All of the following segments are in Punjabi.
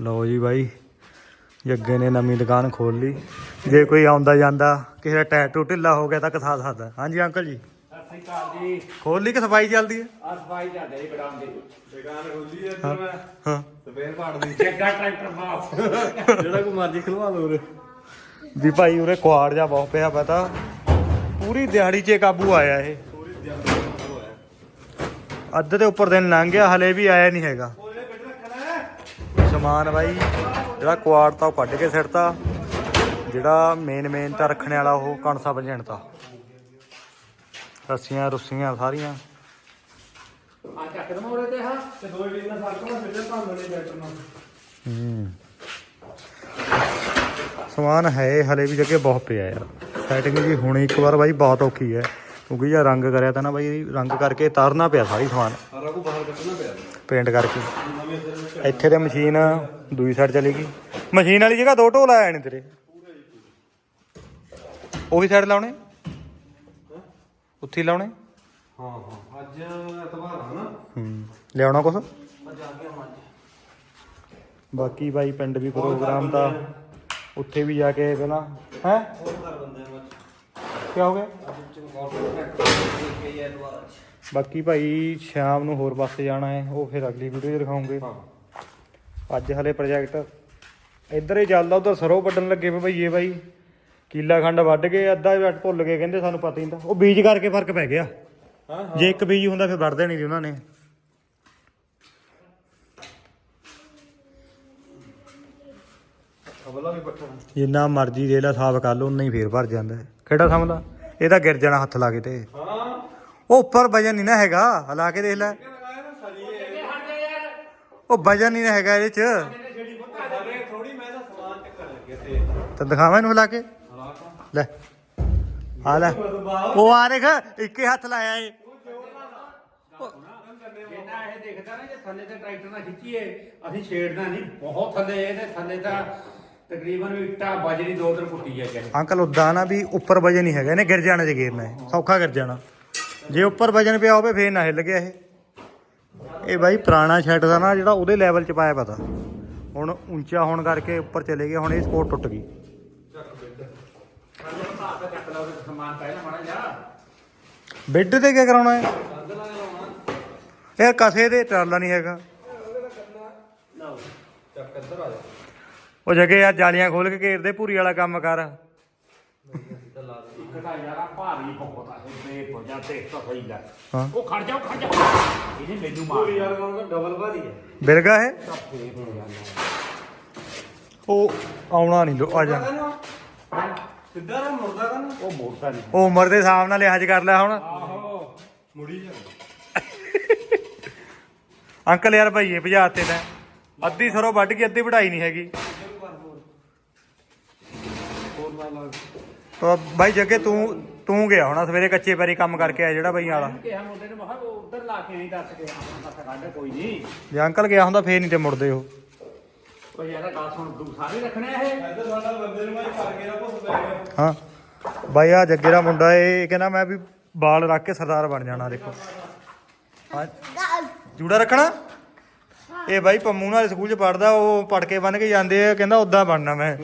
ਲਓ ਜੀ ਬਾਈ ਜੱਗੇ ਨੇ ਨਵੀਂ ਦੁਕਾਨ ਖੋਲ ਲਈ ਜੇ ਕੋਈ ਆਉਂਦਾ ਜਾਂਦਾ ਕਿਸੇ ਦਾ ਟੈਟੂ ਢਿੱਲਾ ਹੋ ਗਿਆ ਤਾਂ ਕਸਾ ਸਕਦਾ। ਹਾਂਜੀ ਅੰਕਲ ਜੀ। ਸਤਿ ਸ੍ਰੀ ਅਕਾਲ ਜੀ। ਖੋਲ ਲਈ ਕਿ ਸਫ਼ਾਈ ਚੱਲਦੀ ਹੈ? ਆ ਸਫ਼ਾਈ ਜਾਂਦੇ ਜੀ ਬੜਾਮ ਦੀ। ਦੁਕਾਨ ਖੋਲੀ ਐ ਇੱਧਰ ਮੈਂ। ਹਾਂ। ਸਪੇਅਰ ਪਾੜ ਦੀ। ਜੱਗਾ ਟਰੈਕਟਰ ਬਾਸ ਜਿਹੜਾ ਕੋ ਮਰਜ਼ੀ ਖਲਵਾ ਲਓ ਉਰੇ। ਵੀ ਭਾਈ ਉਰੇ ਕੁਆੜ ਜਾ ਬਹੁਤ ਪਿਆ ਪਤਾ। ਪੂਰੀ ਦਿਹਾੜੀ 'ਚ ਕਾਬੂ ਆਇਆ ਇਹ। ਪੂਰੀ ਹੋਇਆ ਅੱਧ ਦੇ ਉੱਪਰ ਦਿਨ ਲੰਘ ਗਿਆ ਹਲੇ ਵੀ ਆਇਆ ਨਹੀਂ ਹੈਗਾ ਉਹਨੇ ਬਿੱਟ ਰੱਖਣਾ ਹੈ ਸਮਾਨ ਬਾਈ। ਜਿਹੜਾ ਕੁਆੜ ਤਾਂ ਉਹ ਕੱਢ ਕੇ ਸਿੱਟਤਾ। ਜਿਹੜਾ ਮੇਨ ਮੇਨ ਤਾਂ ਰੱਖਣ ਵਾਲਾ ਉਹ ਕਣਸਾ ਵਜਣਤਾ ਰੱਸੀਆਂ ਰੁੱਸੀਆਂ ਸਾਰੀਆਂ। ਆ ਚੱਕ ਤੇ ਹਾਂ ਤੇ ਦੋ ਵੀ ਨਾਲ। ਹੂੰ। ਸਮਾਨ ਹੈ ਹਲੇ ਵੀ ਜੱਗੇ ਬਹੁਤ ਪਿਆ ਯਾਰ। ਸੈਟਿੰਗ ਜੀ ਹੁਣੀ ਇੱਕ ਵਾਰ ਬਾਈ ਬਹੁਤ ਔਖੀ ਹੈ। ਕਿਉਂਕਿ ਜੇ ਰੰਗ ਕਰਿਆ ਤਾਂ ਨਾ ਬਾਈ ਰੰਗ ਕਰਕੇ ਤਾਰਨਾ ਪਿਆ ਸਾਰੀ ਸਮਾਨ। ਸਾਰਾ ਕੋ ਬਾਹਰ ਕੱਢਣਾ ਪਿਆ। ਪੇਂਟ ਕਰਕੇ। ਇੱਥੇ ਤੇ ਮਸ਼ੀਨ ਦੂਜੀ ਸਾਈਡ ਚਲੀ ਗਈ। ਮਸ਼ੀਨ ਵਾਲੀ ਜਗ੍ਹਾ ਦੋ ਢੋਲ ਆਏ ਨੇ ਤੇਰੇ। ਉਹੀ ਸਾਈਡ ਲਾਉਣੇ? ਉੱਥੇ ਲਾਉਣੇ? ਹਾਂ ਹਾਂ। ਅੱਜ ਐਤਵਾਰ ਆ ਨਾ। ਹੂੰ। ਲਿਆਉਣਾ ਕੁਛ? ਬਾਕੀ ਬਾਈ ਪਿੰਡ ਵੀ ਪ੍ਰੋਗਰਾਮ ਦਾ। ਉੱਥੇ ਵੀ ਜਾ ਕੇ ਪਹਿਲਾਂ ਹੈ? ਕੀ ਹੋ ਗਿਆ? ਬਾਕੀ ਭਾਈ ਸ਼ਾਮ ਨੂੰ ਹੋਰ ਪਾਸੇ ਜਾਣਾ ਹੈ ਉਹ ਫਿਰ ਅਗਲੀ ਵੀਡੀਓ 'ਚ ਦਿਖਾਉਂਗੇ। ਅੱਜ ਹਲੇ ਪ੍ਰੋਜੈਕਟ ਇੱਧਰ ਹੀ ਚੱਲਦਾ ਉਧਰ ਸਰੋਂ ਵੱਢਣ ਲੱਗੇ ਪਏ ਭਈਏ ਬਾਈ। ਕੀਲਾ ਖੰਡ ਵੱਢ ਕੇ ਅੱਧਾ ਵੱਟ ਭੁੱਲ ਗਏ ਕਹਿੰਦੇ ਸਾਨੂੰ ਪਤਾ ਹੀ ਨਹੀਂ ਉਹ ਬੀਜ ਕਰਕੇ ਫ਼ਰਕ ਪੈ ਗਿਆ। ਹਾਂ ਜੇ ਇੱਕ ਬੀਜ ਹੁੰਦਾ ਫਿਰ ਵੱਢਦੇ ਨਹੀਂ ਸੀ ਉਹਨਾਂ ਨੇ। ਅਵਲਾ ਵੀ ਪੱਠਾ। ਜਿੰਨਾ ਮਰਜ਼ੀ ਦੇ ਲਾ ਸਾਫ਼ ਕਰ ਲਓ ਉਨਾ ਹੀ ਫੇਰ ਭਰ ਜਾਂਦਾ। ਹੈ। ਕਿਹੜਾ ਸਮਝਦਾ? ਇਹ ਤਾਂ ਗਿਰ ਜਾਣਾ ਹੱਥ ਲਾ ਕੇ ਤੇ। ਹਾਂ। ਉਹ ਉੱਪਰ ਵਜਨ ਨਹੀਂ ਨਾ ਹੈਗਾ ਹਲਾ ਕੇ ਦੇਖ ਲੈ। ਉਹ ਵਜਨ ਨਹੀਂ ਨਾ ਹੈਗਾ ਇਹਦੇ 'ਚ। ਤਾਂ ਦਿਖਾਵਾਂ ਇਹਨੂੰ ਹਿਲਾ ਕੇ। ਲੈ। ਆ ਲੈ। ਉਹ ਆ ਦੇਖ ਇੱਕੇ ਹੱਥ ਲਾਇਆ ਏ ਜਿੰਨਾ ਇਹ। ਦੇਖਦਾ ਨਾ ਜੇ ਥੱਲੇ ਤੇ ਟਰੈਕਟਰ ਨਾਲ ਖਿੱਚੀਏ ਅਸੀਂ ਛੇੜਨਾ ਨਹੀਂ ਬਹੁਤ ਥੱਲੇ ਇਹਦੇ ਥੱਲੇ ਤਾਂ ਤਕਰੀਬਨ ਇੱਟਾਂ ਬਜਰੀ ਦੋ ਫੁੱਟੀ ਹੈ ਅੰਕਲ ਉਦਾਂ ਨਾ ਵੀ ਉੱਪਰ ਵਜਨ ਨਹੀਂ ਹੈਗਾ ਇਹਨੇ ਗਿਰ ਜਾਣਾ ਜੇ ਗਿਰਨਾ ਸੌਖਾ ਗਿਰ ਜਾਣਾ। ਜੇ ਉੱਪਰ ਵਜਨ ਪਿਆ ਹੋਵੇ ਫੇਰ ਨਾ ਹਿੱਲ ਗਿਆ ਇਹ। ਇਹ ਬਾਈ ਪੁਰਾਣਾ ਸ਼ੈੱਡ ਦਾ ਨਾ, ਜਿਹੜਾ ਉਹਦੇ ਲੈਵਲ 'ਚ ਪਾਇਆ ਪਤਾ। ਹੁਣ ਉੱਚਾ ਹੋਣ ਕਰਕੇ ਉੱਪਰ ਚਲੇ ਗਏ, ਹੁਣ ਇਹ ਸਪੋਰਟ ਟੁੱਟ ਗਈ। ਥੱਲੇ ਬੈੱਡ ਤੇ ਕੀ ਕਰਾਉਣਾ ਹੈ? ਕੰਧ ਯਾਰ ਕਸੇ ਦੇ ਟਰਾਲਾ ਨਹੀਂ ਹੈਗਾ। ਉਹ ਜਗੇ ਯਾਰ ਜਾਲੀਆਂ ਖੋਲ ਕੇ ਘੇਰਦੇ ਪੂਰੀ ਵਾਲਾ ਕੰਮ ਕਰ। ਇੱਧਰ ਲਾ ਦੇ ਇੱਕ ਤਾਂ ਯਾਰਾ ਭਾਰੀ ਬਹੁਤ ਆ ਇਹ ਤੇ ਪੁੱਜਾ ਤੇ ਤਾਂ ਸਹੀ ਲੈ ਹਾਂ। ਉਹ ਖੜ ਜਾ ਖੜ ਜਾ। ਇਹਨੇ ਮੈਨੂੰ ਮਾਰ ਪੂਰੀ ਯਾਰ ਕੌਣ ਡਬਲ ਭਾਰੀ ਹੈ। ਬਿਰਗਾ ਹੈ ਉਹ ਆਉਣਾ ਨਹੀਂ ਲੋ ਆ ਜਾ। ਸਿੱਧਾ ਨਾ ਮੁੜਦਾ ਕਾ ਨਾ ਉਹ ਮੋਟਾ ਨਹੀਂ। ਉਹ ਉਮਰ ਦੇ ਹਿਸਾਬ ਨਾਲ ਲਿਹਾਜ਼ ਕਰ ਲੈ ਹੁਣ। ਆਹੋ। ਮੁੜੀ ਜਾ। ਅੰਕਲ ਯਾਰ ਭਈਏ ਭਜਾ ਤੇ ਤੈਂ ਅੱਧੀ ਸਰੋਂ ਵੱਢ ਕੇ ਅੱਧੀ ਵਢਾਈ ਨਹੀਂ ਹੈਗੀ। ਹੋਰ ਨਾ ਲਾ। ਉਹ ਬਾਈ ਜੱਗੇ ਤੂੰ ਤੂੰ ਗਿਆ ਹੋਣਾ ਸਵੇਰੇ ਕੱਚੇ ਪੈਰੀ ਕੰਮ ਕਰਕੇ ਆਇਆ ਜਿਹੜਾ ਬਈਆਂ ਵਾਲਾ? ਇਹਨੂੰ ਕਿਹਾ ਮੁੰਡੇ ਨੂੰ ਮਹਾ ਉਧਰ ਲਾ ਕੇ ਨਹੀਂ ਦੱਸ ਕੇ ਆਪਣਾ ਪਾਸਾ ਕੱਢ ਕੋਈ ਨਹੀਂ। ਜੇ ਅੰਕਲ ਗਿਆ ਹੁੰਦਾ ਫੇਰ ਨਹੀਂ ਤੇ ਮੁੜਦੇ ਉਹ। ਉਹ ਯਾਰ ਗੱਲ ਸੁਣ ਤੂੰ ਸਾਰੇ ਰੱਖਣੇ ਆ ਇਹ। ਇੱਧਰ ਸਾਡਾ ਬੰਦੇ ਨੂੰ ਮੈਂ ਕਰ ਗਿਆ ਭੁੱਸ ਪੈ ਗਿਆ। ਹਾਂ। ਬਾਈ ਆ ਜੱਗੇ ਦਾ ਮੁੰਡਾ ਇਹ ਕਹਿੰਦਾ ਮੈਂ ਵੀ ਬਾਲ ਰੱਖ ਕੇ ਸਰਦਾਰ ਬਣ ਜਾਣਾ ਦੇਖੋ। ਹਾਂ। ਜੂੜਾ ਰੱਖਣਾ? ਇਹ ਬਾਈ ਪੰਮੂ ਨਾਲ ਸਕੂਲ ਚ ਪੜਦਾ ਉਹ ਪੜ ਕੇ ਬਣ ਕੇ ਜਾਂਦੇ ਆ ਕਹਿੰਦਾ ਉਦਾਂ ਬਣਨਾ ਮੈਂ।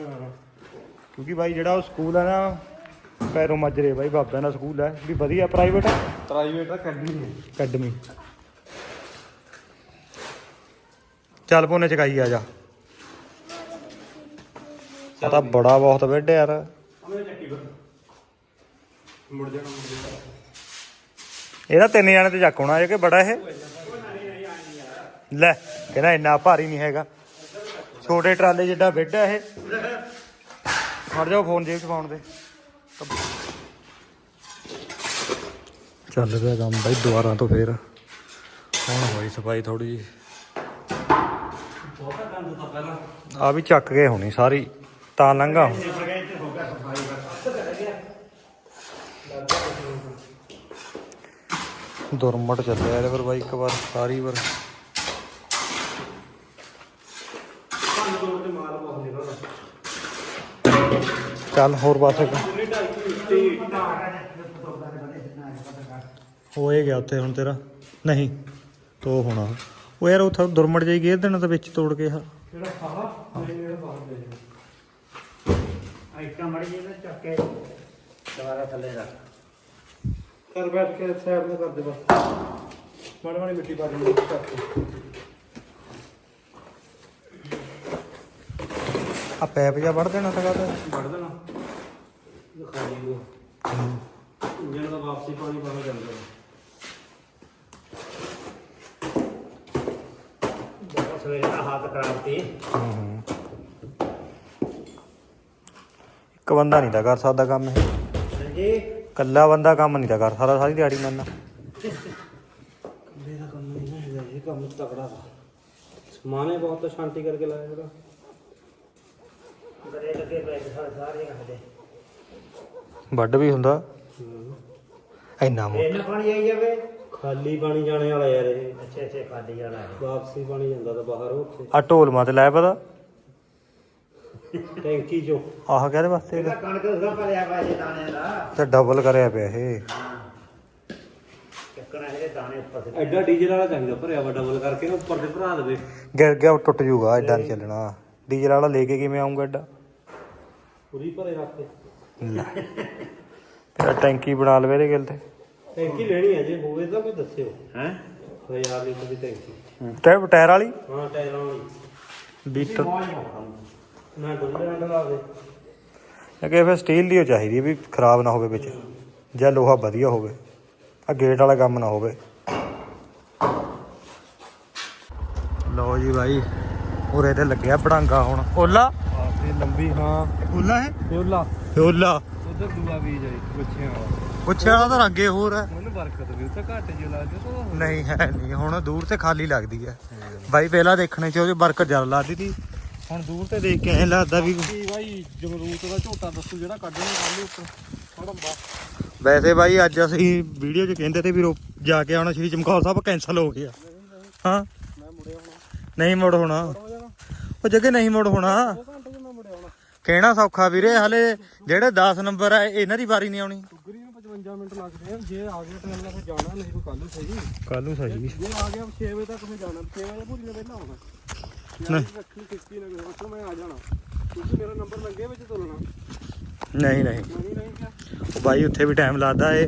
ਕਿਉਂਕਿ ਬਾਈ ਜਿਹੜਾ ਉਹ ਸਕੂਲ ਹੈ ਨਾ ਪੈਰੋ ਮਜਰੇ ਬਾਈ ਬਾਬਿਆਂ ਦਾ ਸਕੂਲ ਹੈ। ਵੀ ਵਧੀਆ ਪ੍ਰਾਈਵੇਟ ਪ੍ਰਾਈਵੇਟ ਆ ਕੱਢੀ ਨਹੀਂ ਅਕੈਡਮੀ ਚੱਲ ਪੋਨੇ ਚਕਾਈ ਆ ਜਾ। ਆ ਤਾਂ ਬੜਾ ਬਹੁਤ ਬੈੱਡ ਯਾਰ। ਅਮੇ ਚੱਕੀ ਫਿਰ। ਮੁੜ ਜਾਣਾ ਮੁੜ ਜਾਣਾ। ਇਹਦਾ ਤਿੰਨ ਜਾਣੇ ਤੇ ਚੱਕ ਹੋਣਾ ਇਹ ਕਿ ਬੜਾ ਇਹ। ਲੈ ਕਹਿੰਦਾ ਇੰਨਾ ਭਾਰੀ ਨਹੀਂ ਹੈਗਾ। ਛੋਟੇ ਟਰਾਲੇ ਜਿੱਡਾ ਬੈੱਡ ਹੈ ਇਹ। ਖੜ ਜਾਓ ਫੋਨ ਜੇਬ ਚ ਪਾਉਣ ਦੇ। ਚੱਲ ਪਿਆ ਕੰਮ ਬਾਈ ਦੁਬਾਰਾ ਤੋਂ ਫੇਰ। ਹੁਣ ਹੋਈ ਸਫ਼ਾਈ ਥੋੜੀ ਜੀ ਬਹੁਤਾ ਗੰਦ ਤਾਂ ਪਹਿਲਾਂ। ਆ ਵੀ ਚੱਕ ਗਏ ਹੋਣੀ ਸਾਰੀ ਤਾਂ ਲੰਘਾ ਹੁਣ। ਦੁਰਮਟ ਚੱਲਿਆ ਇਹਦੇ ਪਰ ਬਾਈ ਇੱਕ ਵਾਰ ਸਾਰੀ ਵਾਰ। ਪੰਜ ਦੋ ਤੇ ਮਾਲ ਬਹੁਤ ਨਿਕਲਦਾ ਚੱਲ ਹੋਰ ਪਾਸੇ ਹੋਏ ਗਿਆ ਉੱਥੇ ਹੁਣ ਤੇਰਾ। ਨਹੀਂ ਤੋ ਹੋਣਾ। ਉਹ ਯਾਰ ਉੱਥੇ ਦੁਰਮਟ ਜਾਈ ਗੇਰ ਦੇਣਾ ਤਾਂ ਵਿੱਚ ਤੋੜ ਕੇ ਆ। ਜਿਹੜਾ ਖਾਲਾ ਮੇਰਾ ਬਾਹਰ ਦੇ ਆਈਟਮ ਮੜੀ ਜੇ ਨਾ ਚੱਕ ਕੇ ਦੁਬਾਰਾ ਥੱਲੇ ਰੱਖ। ਕਰ ਬੈਠ ਕੇ ਸਾਈਡ ਨੂੰ ਕਰ ਦੇ ਬਸ। ਮਾੜੀ ਮਾੜੀ ਮਿੱਟੀ ਪਾ ਦੇ ਚੱਕ ਕੇ। ਆ ਪੈਪ ਜਾ ਵੜ ਦੇਣਾ ਤਾਂ। ਗੱਲ ਵੜ ਦੇਣਾ। ਦਿਖਾ ਦੀ ਉਹ ਇੰਜਣ ਦਾ ਵਾਪਸੀ ਪਾਣੀ ਬਾਹਰ ਜਾਂਦਾ ਬਹੁਤ ਸਵੇਰੇ ਦਾ ਹੱਥ ਖਰਾਬ ਤੀ ਇੱਕ ਬੰਦਾ ਨਹੀਂ ਤਾਂ ਕਰ ਸਕਦਾ ਕੰਮ ਇਹ। ਹਾਂਜੀ? ਇਕੱਲਾ ਬੰਦਾ ਕੰਮ ਨਹੀਂ ਤਾਂ ਕਰ ਸਕਦਾ ਸਾਰੀ ਦਿਹਾੜੀ ਕੰਦੇ ਦਾ ਕੰਮ ਨਹੀਂ ਹੈਗਾ ਇਹ ਕੰਮ ਤਕੜਾ ਦਾ ਸਮਾਨੇ ਬਹੁਤ ਸ਼ਾਂਤੀ ਕਰਕੇ ਲਾਇਆ ਇਹਦਾ। ਗਰੇ ਲੱਗੇ ਪਏ ਸੀ ਸਾਰੇ ਸਾਰੇ ਹੱਥ ਵੱਡ ਵੀ ਹੁੰਦਾ। ਇੰਨਾ ਮੋ ਇਹਨਾਂ ਪਾਣੀ ਆਈ ਜਾਵੇ। ਖਾਲੀ ਪਾਣੀ ਜਾਣੇ ਵਾਲਾ ਯਾਰ ਇਹ। ਅੱਛੇ ਅੱਛੇ ਖਾਲੀ ਜਾਣਾ ਹੈ ਵਾਪਸੀ ਪਾਣੀ ਜਾਂਦਾ ਤਾਂ ਬਾਹਰ ਉੱਥੇ। ਆ ਢੋਲ ਮਾ ਤੇ ਲੈ ਪਤਾ। ਟੈਂਕੀ ਚੋਂ। ਆਹ ਕਾਹਦੇ ਵਾਸਤੇ ਇਹਦਾ ਕਣਕ ਉਸਦਾ ਭਰਿਆ ਪਿਆ ਜੇ ਦਾਣਿਆਂ ਦਾ। ਤੇ ਡਬਲ ਕਰਿਆ ਪਿਆ ਇਹ। ਚੱਕਣਾ ਇਹਦੇ ਦਾਣੇ ਉੱਪਰ ਸੇ ਐਡਾ ਡੀਜ਼ਲ ਵਾਲਾ ਚਾਹੀਦਾ ਭਰਿਆ ਵਾ ਡਬਲ ਕਰਕੇ ਨਾ ਉੱਪਰ ਤੇ ਭਰਾ ਦੇਵੇ। ਗਿਰ ਗਿਆ ਉਹ ਟੁੱਟ ਜੂਗਾ ਐਡਾ ਨਹੀਂ ਚੱਲਣਾ। ਡੀਜ਼ਲ ਵਾਲਾ ਲੈ ਕੇ ਕਿਵੇਂ ਆਉਂਗਾ ਐਡਾ? ਪੂਰੀ ਭਰੇ ਰੱਖ ਕੇ ਲੈ। ਤੇਰਾ ਟੈਂਕੀ ਬਣਾ ਲਵੇ ਇਹਦੇ ਗਿਲ ਤੇ। ਟੈਂਕੀ ਲੈਣੀ ਹੈ ਜੇ ਹੋਵੇ ਤਾਂ ਕੋਈ ਦੱਸਿਓ। ਹੈ? 1000 ਲੀਟਰ ਦੀ ਟੈਂਕੀ। ਟੈ ਟਾਇਰ ਵਾਲੀ? ਹਾਂ ਟਾਇਰਾਂ ਵਾਲੀ। ਲੀਟਰ ਨਾ ਡੁੱਲੇ ਲਾ ਦੇ ਕਿ ਫਿਰ ਸਟੀਲ ਦੀ ਓ ਚਾਹੀਦੀ ਵੀ ਖਰਾਬ ਨਾ ਹੋਵੇ ਵਿੱਚ। ਜਾਂ ਲੋਹਾ ਵਧੀਆ ਹੋਵੇ। ਆ ਗੇਟ ਵਾਲਾ ਕੰਮ ਨਾ ਹੋਵੇ। ਲਓ ਜੀ ਭਾਈ ਉਰੇ ਤੇ ਲੱਗਿਆ ਬੜਾਂਗਾ ਹੁਣ। ਓਲਾ। ਲੰਬੀ ਹਾਂ। ਓਲਾ ਹੈ ਓਲਾ ਓਲਾ ਉਧਰ ਦੂਆ ਬੀਜ ਆਈ ਪੁੱਛਿਆ ਪੁੱਛਿਆ ਤਾਂ ਰੰਗੇ ਹੋਰ ਹੈ ਮੈਨੂੰ ਬਰਕਤ ਵੀ ਉੱਥੇ ਘੱਟ ਜਿਹਾ ਲਾ ਦੇ ਤਾਂ ਨਹੀਂ ਹੈ ਨਹੀਂ ਹੁਣ ਦੂਰ ਤੇ ਖਾਲੀ ਲੱਗਦੀ ਹੈ। ਬਾਈ ਪਹਿਲਾਂ ਦੇਖਣੇ ਚ ਉਹਦੀ ਬਰਕਤ ਜ਼ਿਆਦਾ ਲੱਗਦੀ ਸੀ। ਹੁਣ ਦੂਰ ਤੇ ਦੇਖ ਕੇ ਐ ਲੱਗਦਾ ਵੀ ਭਾਈ ਜਮਰੂਤ ਦਾ ਝੋਟਾ ਦੱਸੂ ਜਿਹੜਾ ਕੱਢਣਾ ਕੱਲ ਉੱਪਰ ਹੜੰਬਾ ਵੈਸੇ ਬਾਈ ਅੱਜ ਅਸੀਂ ਵੀਡੀਓ 'ਚ ਕਹਿੰਦੇ ਤੇ ਵੀ ਰੋ- ਜਾ ਕੇ ਆਉਣਾ ਸ਼੍ਰੀ ਚਮਕੌਰ ਸਾਹਿਬ ਕੈਨਸਲ ਹੋ ਗਿਆ। ਹਾਂ। ਮੈਂ ਮੁੜਿਆ ਹੁਣ। ਨਹੀਂ ਮੁੜ ਹੋਣਾ। ਹੋ ਉਹ ਜੱਗੇ ਨਹੀਂ ਮੁੜ ਹੋਣਾ ਦੋ ਘੰਟੇ ਚ ਮੈਂ ਮੁੜਿਆ ਹੁਣ ਕਹਿਣਾ ਸੌਖਾ ਵੀਰੇ ਹਲੇ ਜਿਹੜੇ 10 ਨੰਬਰ ਆ ਇਹਨਾਂ ਦੀ ਵਾਰੀ ਨਹੀਂ ਆਉਣੀ। ਟੁੱਗਰੀ ਨੂੰ 55 ਮਿੰਟ ਲੱਗਦੇ ਆ। ਜੇ ਆ ਗਿਆ ਟ੍ਰੇਨ ਨਾਲ ਫਿਰ ਜਾਣਾ ਨਹੀਂ ਕੋਈ ਕੱਲ ਨੂੰ ਸਹੀ। ਕੱਲ ਨੂੰ ਸਹੀ। ਜੇ ਆ ਗਿਆ 6 ਵਜੇ ਤੱਕ ਮੈਂ ਜਾਣਾ 6 ਵਜੇ ਭੁੱਲ ਪਹਿਲਾਂ ਆਉਣਾ ਨਹੀਂ ਰੱਖੀ ਕਿਸ਼ਤੀ ਨਾ ਉੱਥੋਂ ਮੈਂ ਆ ਜਾਣਾ। ਕਿਉਂਕਿ ਮੇਰਾ ਨੰਬਰ ਲੰਗੇ ਵਿੱਚ ਤੁਲਣਾ ਨਹੀਂ ਨਹੀਂ। ਨਹੀਂ ਨਹੀਂ ਕਿਆ ਉਹ ਬਾਈ ਉੱਥੇ ਵੀ ਟਾਈਮ ਲੱਗਦਾ ਏ।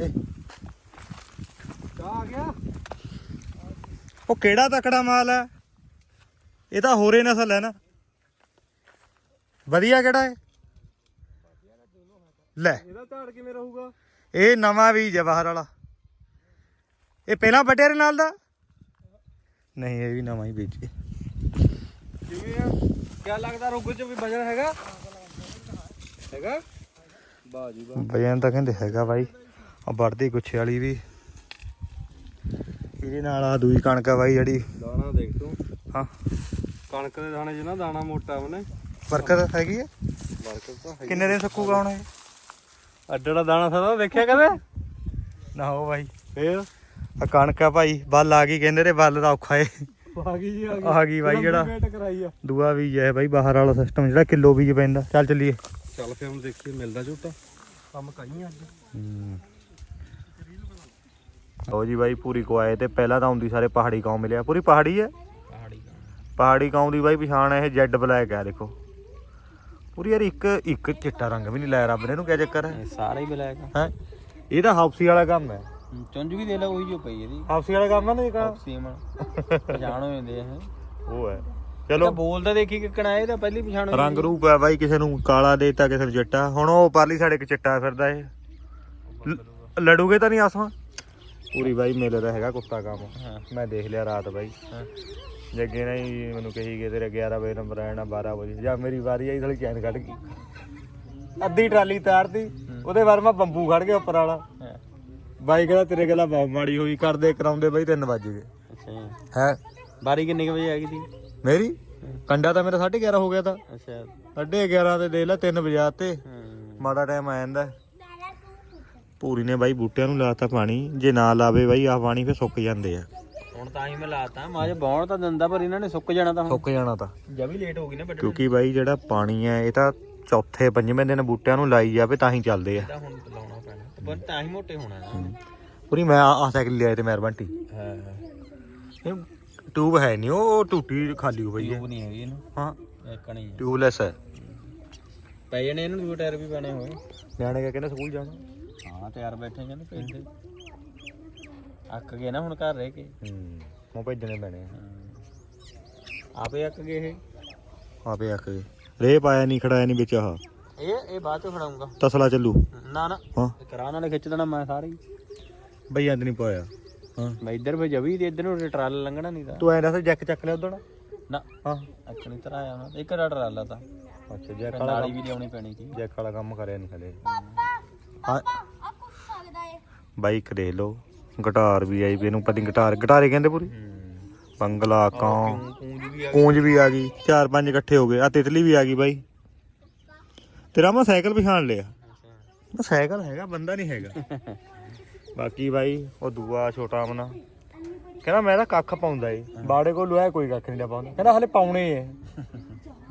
ਕਾ ਆ ਗਿਆ? ਉਹ ਕਿਹੜਾ ਤਕੜਾ ਮਾਲ ਹੈ ਇਹ ਤਾਂ ਹੋਰੇ ਨਸਲ ਹੈ ਨਾ। ਵਧੀਆ ਕਿਹੜਾ ਹੈ ਲੈ। ਇਹਦਾ ਝਾੜ ਕਿਵੇਂ ਰਹੂਗਾ? ਇਹ ਨਵਾਂ ਬੀਜ ਹੈ ਬਾਹਰ ਵਾਲਾ। ਇਹ ਪਹਿਲਾਂ ਵੱਡਿਆ ਨਾਲ ਦਾ? ਨਹੀਂ ਇਹ ਵੀ ਨਵਾਂ ਹੀ ਬੀਜ ਹੈ ਕਿਵੇਂ ਆ? ਕਿਆ ਲੱਗਦਾ ਰੁੱਗ ਚ ਵੀ ਵਜਨ ਹੈਗਾ? ਹੈਗਾ? ਬਾਜੀ ਬਾ ਵਜਨ ਤਾਂ ਕਹਿੰਦੇ ਹੈਗਾ ਬਾਈ। ਆ ਵੜਦੀ ਗੁੱਛੇ ਵਾਲੀ ਵੀ। ਇਹਦੇ ਨਾਲ ਆ ਦੂਈ ਕਣਕ ਆ ਬਾਈ ਜਿਹੜੀ। ਦਾਣਾ ਦੇਖ ਤੂੰ। ਹਾਂ। ਕਣਕ ਦੇ ਦਾਣੇ 'ਚ ਨਾ ਦਾਣਾ ਮੋਟਾ ਉਹਨੇ। ਬਰਕਤ ਹੈਗੀ ਹੈ? ਬਰਕਤ ਤਾਂ ਹੈ ਕਿੰਨੇ ਦਿਨ ਸੁੱਕੂਗਾ ਹੁਣ ਇਹ? ਅੱਡੜਾ ਦਾਣਾ ਸਾਦਾ ਦੇਖਿਆ ਕਦੇ? ਨਾ ਹੋ ਬਾਈ। ਫੇਰ? ਆ ਕਣਕ ਆ ਭਾਈ ਬੱਲ ਆ ਗਈ ਕਹਿੰਦੇ ਤੇ ਬੱਲ ਦਾ ਔਖਾ ਏ। ਆ ਗਈ ਜੀ ਆ ਗਈ। ਆ ਗਈ ਬਾਈ ਜਿਹੜਾ ਵੇਟ ਕਰਾਈ ਆ? ਦੂਆ ਬੀਜ ਹੈ ਬਾਈ ਬਾਹਰ ਵਾਲਾ ਸਿਸਟਮ ਜਿਹੜਾ ਕਿਲੋ ਬੀਜ ਪੈਂਦਾ। ਚੱਲ ਚੱਲੀਏ। ਚੱਲ ਫੇ ਹੁਣ ਦੇਖੀਏ ਮਿਲਦਾ ਝੋਟਾ ਕੰਮ ਕਾਈ ਅੱਜ। ਲਓ ਜੀ ਬਾਈ ਪੂਰੀ ਕੁਆਏ ਤੇ ਪਹਿਲਾਂ ਤਾਂ ਆਉਂਦੀ ਸਾਰੇ ਪਹਾੜੀ ਗਾਉਂ ਮਿਲਿਆ। ਪੂਰੀ ਪਹਾੜੀ ਹੈ? ਪਹਾੜੀ ਪਹਾੜੀ ਗਾਉਂ ਦੀ ਬਾਈ ਪਛਾਣ ਹੈ ਇਹ ਜੈਡ ਬਲੈਕ ਹੈ ਦੇਖੋ। ਪੂਰੀ ਯਾਰ ਇੱਕ ਇੱਕ ਚਿੱਟਾ ਰੰਗ ਵੀ ਨਹੀਂ ਲਾਇਆ ਰੱਬ ਨੇ ਇਹਨੂੰ ਕਿਆ ਚੱਕਰ ਹੈ? ਸਾਰਾ ਹੀ ਬਲੈਕ ਹੈ? ਇਹ ਤਾਂ ਹਾਊਸੀ ਵਾਲਾ ਕੰਮ ਹੈ। ਚੁੰਝ ਵੀ ਦੇ ਲੈ ਉਹੀ ਜੋ ਪਈ ਇਹਦੀ। ਹਾਊਸੀ ਵਾਲਾ ਕੰਮ ਹੈ ਨਾ ਜਿਹੜਾ ਸੀਮਨ ਪਛਾਣ ਹੋ ਜਾਂਦੇ ਇਹ। ਉਹ ਹੈ। ਚਲੋ। ਚਲੋ ਬੋਲਦਾ ਦੇਖੀ ਕਿਕਣਾ ਇਹ ਤਾਂ ਪਹਿਲੀ ਪਛਾਣ ਰੰਗ ਰੂਪ ਹੈ ਬਾਈ ਕਿਸੇ ਨੂੰ ਕਾਲਾ ਦੇਤਾ ਕਿਸੇ ਨੂੰ ਚਿੱਟਾ। ਹੁਣ ਉਹ ਪਰਲੀ ਸਾਡੇ ਇੱਕ ਚਿੱਟਾ ਫਿਰਦਾ ਇਹ। ਲ- ਲੜੂਗੇ ਤਾਂ ਨਹੀਂ ਆਸਮਾਂ ਪੂਰੀ ਬਾਈ ਮੇਲੇ ਦਾ ਹੈਗਾ ਕੁੱਤਾ ਕੰਮ। ਹਾਂ। ਮੈਂ ਦੇਖ ਲਿਆ ਰਾਤ ਬਾਈ। ਹਾਂ। ਜੱਗੇ ਨੇ ਹੀ ਮੈਨੂੰ ਕਹੀ ਗਏ ਤੇਰੇ 11 ਵਜੇ ਨੰਬਰ ਆਣਾ 12 ਵਜੇ ਜਾਂ ਮੇਰੀ ਵਾਰੀ ਆਈ ਥਲੀ ਚੈਨ ਕੱਢ ਗਈ ਅੱਧੀ ਟਰਾਲੀ ਤਾਰਤੀ ਉਹਦੇ ਬਾਅਦ ਮੈਂ ਬੰਬੂ ਖੜ ਗਿਆ ਉੱਪਰ ਵਾਲਾ। ਬਾਈ ਕਹਿੰਦਾ ਤੇਰੇ ਗੱਲਾਂ ਬਹੁਤ ਮਾੜੀ ਹੋਈ ਕਰਦੇ ਕਰਾਉਂਦੇ ਬਾਈ 3 ਵਜ ਗਏ। ਅੱਛਾ ਹੈ? ਬਾਰੀ ਕਿੰਨੇ ਵਜੇ ਆ ਗਈ ਸੀ? ਮੇਰੀ? ਕੰਡਾ ਤਾਂ ਮੇਰਾ 11:30 ਹੋ ਗਿਆ ਤਾਂ। ਅੱਛਾ। 11:30 ਤੇ ਦੇਖ ਲੈ 3 ਵਜਾ ਤੇ ਮਾੜਾ ਟਾਈਮ ਆ ਜਾਂਦਾ। ਪੂਰੀ ਨੇ ਬਾਈ ਬੂਟਿਆਂ ਨੂੰ ਲਾਤਾ ਪਾਣੀ। ਜੇ ਨਾ ਲਾਵੇ ਬਾਈ ਆ ਪਾਣੀ ਫੇ ਸੁੱਕ ਜਾਂਦੇ ਆ। ਹੁਣ ਤਾਂ ਹੀ ਮੈਂ ਲਾਤਾ ਮਾਜ ਬੌਣ ਤਾਂ ਦਿੰਦਾ ਪਰ ਇਹਨਾਂ ਨੇ ਸੁੱਕ ਜਾਣਾ ਤਾਂ ਹੁਣ। ਸੁੱਕ ਜਾਣਾ ਤਾਂ। ਜਾਂ ਵੀ ਲੇਟ ਹੋ ਗਈ ਨਾ। ਵੱਢਣ ਕਿਉਂਕਿ ਬਾਈ ਜਿਹੜਾ ਪਾਣੀ ਹੈ ਇਹ ਤਾਂ ਚੌਥੇ ਪੰਜਵੇਂ ਦਿਨ ਬੂਟਿਆਂ ਨੂੰ ਲਾਈ ਜਾਵੇ ਤਾਂ ਹੀ ਚੱਲਦੇ ਆ। ਹੁਣ ਲਾਉਣਾ ਪੈਣਾ। ਪਰ ਤਾਂ ਹੀ ਮੋਟੇ ਹੋਣਾ ਨਾ। ਪੂਰੀ ਮੈਂ ਆ ਸਾਈਕਲ ਲਿਆਏ ਤੇ ਮਿਹਰਬਾਨੀ। ਹਾਂ ਇਹ ਟਿਊਬ ਹੈ ਨਹੀਂ ਉਹ ਟੂਟੀ ਖਾਲੀ ਹੋ ਪਈ ਹੈ। ਟਿਊਬ ਨਹੀਂ ਹੈਗੀ ਇਹਨੂੰ। ਹਾਂ। ਇੱਕ ਨਹੀਂ ਟਿਊਬਲੈਸ ਹੈ। ਪੈ ਜਾਣੇ ਇਹਨੂੰ ਟਾਇਰ ਵੀ ਪੈਣੇ ਹੋਏ ਨਿਆਣੇ ਕਹਿੰਦੇ ਸਕੂਲ ਜਾਣਾ? ਹਾਂ ਤਿਆਰ ਬੈਠੇ ਕਹਿੰਦੇ ਭੇਜਦੇ ਅੱਕ ਗਏ ਨਾ ਹੁਣ ਘਰ ਰਹਿ ਕੇ। ਹੂੰ ਉਹ ਭੇਜਣੇ ਪੈਣੇ ਆ। ਆਪੇ ਅੱਕ ਗਏ ਇਹ। ਆਪੇ ਆਖ ਕੇ ਰੇ ਪਾਇਆ ਨਹੀਂ ਖੜਾਇਆ ਨਹੀਂ ਵਿੱਚ ਆਹ। ਇਹ ਇਹ ਬਾਅਦ ਚ ਖੜਾਉਂਗਾ। ਤਸਲਾ ਚੱਲੂ। ਨਾ ਨਾ। ਹਾਂ। ਕਰਾਂ ਨਾਲੇ ਖਿੱਚ ਦੇਣਾ ਮੈਂ ਸਾਰੀ। ਬਈ ਅੰਦ ਨਹੀਂ ਪਾਇਆ। ਹਾਂ। ਮੈਂ ਇੱਧਰ ਭੇਜ ਜਵੀ ਤੇ ਇੱਧਰ ਨੂੰ ਟਰਾਲ ਲੰਘਣਾ ਨਹੀਂ ਤਾਂ। ਤੂੰ ਐਂ ਦੱਸ ਜੈਕ ਚੱਕ ਲਿਆ ਉਦੋਂ ਨਾ। ਹਾਂ। ਅੱਕ ਨਹੀਂ ਤਰਾਇਆ ਉਹਨਾਂ ਇੱਕ ਦਾ ਟਰਾਲਾ ਤਾਂ। ਅੱਛਾ ਜੈਕ ਵਾਲਾ ਨਾਲੀ ਵੀ ਲਿਆਉਣੀ ਪੈਣੀ ਸੀ। ਜੈਕ ਵਾਲਾ ਕੰਮ ਕਰਿਆ ਨਹੀਂ ਹਲੇ। ਪਾਪਾ ਹਾਂ ਆ ਕੁਛ ਸਕਦਾ ਏ ਬਾਈਕ ਦੇਖ ਲਓ। ਗਿਟਾਰ ਵੀ ਆਈ ਵੀ ਇਹਨੂੰ ਪਤਾ ਨਹੀਂ ਗਿਟਾਰ ਗਿਟਾਰੇ ਕਹਿੰਦੇ ਪੂਰੀ? ਬੰਗਲਾ ਕਾਂ ਪੂੰਜ ਵੀ ਆ ਗਈ ਚਾਰ ਪੰਜ ਇਕੱਠੇ ਹੋ ਗਏ ਆ ਤਿਤਲੀ ਵੀ ਆ ਗਈ ਬਾਈ। ਤੇਰਾ ਮੈਂ ਸਾਈਕਲ ਪਛਾਣ ਲਿਆ। ਉਹ ਸਾਈਕਲ ਹੈਗਾ ਬੰਦਾ ਨਹੀਂ ਹੈਗਾ। ਬਾਕੀ ਬਾਈ ਉਹ ਦੂਆ ਛੋਟਾ ਮਨਾ ਕਹਿੰਦਾ ਮੈਂ ਤਾਂ ਕੱਖ ਪਾਉਂਦਾ ਏ ਬਾੜੇ ਕੋਲ ਲੋਇਆ ਕੋਈ ਕੱਖ ਨਹੀਂ ਪਾਉਂਦਾ। ਕਹਿੰਦਾ ਹਲੇ ਪਾਉਣੇ ਏ।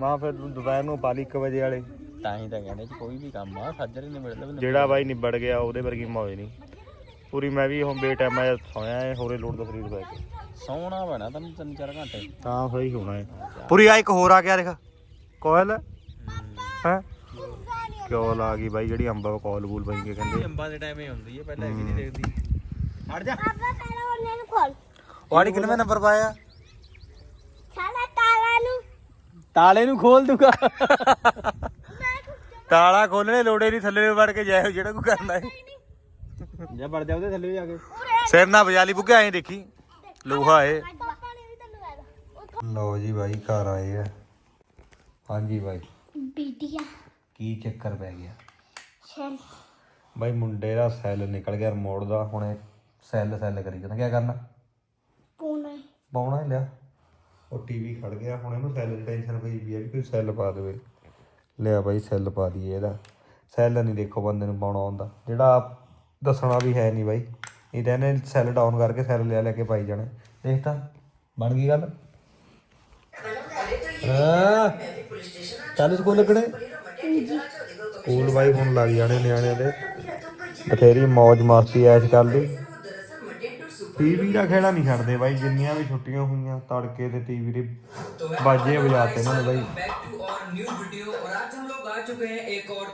ਮਾਂ ਫਿਰ ਦੁਪਹਿਰ ਨੂੰ ਪਾ ਲਈ 1 ਵਜੇ ਵਾਲੇ। ਤਾਂ ਹੀ ਤਾਂ ਕਹਿੰਦੇ ਕੋਈ ਵੀ ਕੰਮ ਆ ਸਾਜਰੇ ਮਿਲਦਾ ਵੀ ਜਿਹੜਾ ਬਾਈ ਨਿਬੜ ਗਿਆ ਉਹਦੇ ਵਰਗੀ ਮੌਜ ਨਹੀਂ ਪੂਰੀ ਮੈਂ ਵੀ ਹੁਣ ਬੇਟਾਈਮ ਮੈਂ ਸੋਇਆ ਏ ਹੋਰੇ ਲੋੜ ਦਾ ਸਰੀਰ ਪੈ ਕੇ। ਸੌਣਾ ਪੈਣਾ ਤੈਨੂੰ ਤਿੰਨ ਚਾਰ ਘੰਟੇ। ਤਾਂ ਸਹੀ ਹੋਣਾ ਏ ਪੂਰੀ ਆ ਇੱਕ ਹੋਰ ਆ ਗਿਆ ਦੇਖ ਕੋਇਲ। ਹੈ? ਕਿਉਂ ਆ ਗਈ ਬਾਈ ਜਿਹੜੀ ਅੰਬਾ ਕੋਲ ਬੂਲ ਪਈ ਕੇ ਕਹਿੰਦੇ। ਅੰਬਾਂ ਦੇ ਟਾਈਮ ਹੀ ਹੁੰਦੀ ਹੈ ਪਹਿਲਾਂ ਇਹ ਵੀ ਨਹੀਂ ਦੇਖਦੀ। ਹਟ ਜਾ। ਪਾਪਾ ਪਹਿਲਾਂ ਉਹਨੇ ਨੂੰ ਖੋਲ। ਵਾੜੀ ਕਿੰਨੇ ਨੰਬਰ ਪਾਇਆ? ਸਾਲਾ ਤਾਲਾ ਨੂੰ। ਤਾਲੇ ਨੂੰ ਖੋਲ ਦੂਗਾ। ਤਾਲਾ ਖੋਲਣੇ ਲੋੜੇ ਨਹੀਂ ਥੱਲੇ ਵੜ ਕੇ ਜਾਇਓ ਜਿਹੜਾ ਕੋ ਕਰਨਾ ਏ ਜਾਂ ਵੜ ਜਾ ਉਹਦੇ ਥੱਲੇ ਜਾ ਕੇ। ਸਿਰ ਨਾ ਵਜਾ ਲਈ ਬੁੱਗੇ ਐਂ ਦੇਖੀ। ਲੋਹਾ ਏ। ਪਾਪਾ ਨੇ ਵੀ ਤੈਨੂੰ ਕਹਿਦਾ ਲਓ ਜੀ ਬਾਈ ਘਰ ਆਏ ਆ। ਹਾਂਜੀ ਬਾਈ। ਬੀਟੀਆ। ਕੀ ਚੱਕਰ ਪੈ ਗਿਆ? ਛੇਲ ਬਾਈ ਮੁੰਡੇ ਦਾ ਸੈੱਲ ਨਿਕਲ ਗਿਆ ਰਿਮੋਟ ਦਾ। ਹੁਣੇ ਸੈੱਲ ਸੈੱਲ ਕਰੀ ਜਾਂਦਾ। ਕੀ ਕਰਨਾ? ਪੂਨੇ ਪਾਉਣਾ ਹੀ ਲਿਆ। ਉਹ ਟੀਵੀ ਖੜ ਗਿਆ। ਹੁਣ ਇਹਨੂੰ ਸੈੱਲ ਦੀ ਟੈਨਸ਼ਨ ਪਈ ਵੀ ਆ ਵੀ ਕੋਈ ਸੈੱਲ ਪਾ ਦੇਵੇ। ਲਿਆ ਬਾਈ ਸੈੱਲ ਪਾ ਦਈਏ ਇਹਦਾ। ਸੈੱਲ ਨਹੀਂ ਦੇਖੋ ਬੰਦੇ ਨੂੰ ਪਾਉਣਾ ਆਉਂਦਾ। ਜਿਹੜਾ ਦੱਸਣਾ ਵੀ ਹੈ ਨਹੀਂ ਬਾਈ। ਇਹ ਤਾਂ ਇਹਨੇ ਸੈੱਲ ਡਾਊਨ ਕਰਕੇ ਸੈੱਲ ਲੈ ਲੈ ਕੇ ਪਾਈ ਜਾਣੇ। ਦੇਖ ਤਾਂ, ਬਣ ਗਈ ਗੱਲ। ਚੱਲ ਸਕੂਲ ਲੱਗਣੇ। ਸਕੂਲ ਬਾਈ ਹੁਣ ਲੱਗ ਜਾਣੇ ਨਿਆਣੇ ਦੇ। ਬਥੇਰੀ ਮौज ਮਸਤੀ ਐਸ਼ ਕਰ ਲਈ ਟੀਵੀ ਦਾ ਖੇੜਾ ਨਹੀਂ ਛੱਡਦੇ ਬਾਈ, ਜਿੰਨੀਆਂ ਵੀ ਛੁੱਟੀਆਂ ਹੋਈਆਂ, ਤੜਕੇ ਤੇ ਟੀਵੀ ਦੇ ਬਾਜੇ ਵਜਾਤੇ ਨੇ ਬਾਈ। Back to our new video और आज हम लोग आ चुके हैं एक और